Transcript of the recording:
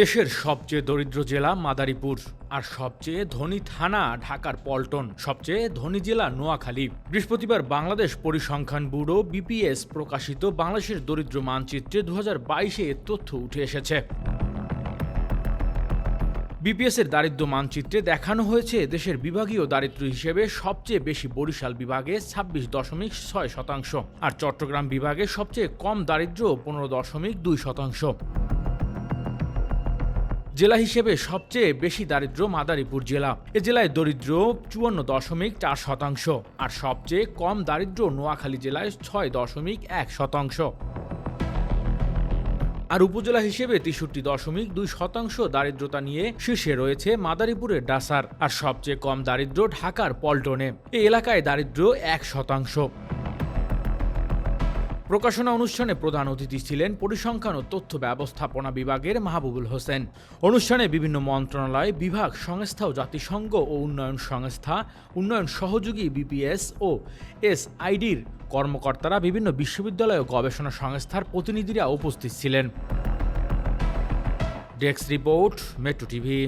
দেশের সবচেয়ে দরিদ্র জেলা মাদারীপুর, আর সবচেয়ে ধনী থানা ঢাকার পল্টন, সবচেয়ে ধনী জেলা নোয়াখালী। বৃহস্পতিবার বাংলাদেশ পরিসংখ্যান ব্যুরো বিপিএস প্রকাশিত বাংলাদেশের দরিদ্র মানচিত্রে দু হাজার বাইশে তথ্য উঠে এসেছে। বিপিএস এর দারিদ্র মানচিত্রে দেখানো হয়েছে দেশের বিভাগীয় দারিদ্র হিসেবে সবচেয়ে বেশি বরিশাল বিভাগে ছাব্বিশ দশমিক ছয় শতাংশ, আর চট্টগ্রাম বিভাগে সবচেয়ে কম দারিদ্র পনেরো দশমিক দুই শতাংশ। জেলা হিসেবে সবচেয়ে বেশি দারিদ্র মাদারীপুর জেলা। এ জেলায় দরিদ্র চুয়ান্ন দশমিক চার শতাংশ আর সবচেয়ে কম দারিদ্র নোয়াখালী জেলায় ছয় দশমিক এক শতাংশ। আর উপজেলা হিসেবে তেষট্টি দশমিক দুই শতাংশ দারিদ্রতা নিয়ে শীর্ষে রয়েছে মাদারীপুরের ডাসার আর সবচেয়ে কম দারিদ্র ঢাকার পল্টনে। এই এলাকায় দারিদ্র এক শতাংশ। প্রকাশনা অনুষ্ঠানে প্রধান অতিথি ছিলেন পরিসংখ্যান ও তথ্য ব্যবস্থাপনা বিভাগের মাহবুবুল হোসেন। অনুষ্ঠানে বিভিন্ন মন্ত্রণালয় বিভাগ, সংস্থা ও জাতিসংঘ ও উন্নয়ন সংস্থা, উন্নয়ন সহযোগী বিপিএস ও এসআইডির কর্মকর্তারা বিভিন্ন বিশ্ববিদ্যালয় ও গবেষণা সংস্থার প্রতিনিধিরা উপস্থিত ছিলেন। Desk report, metro TV.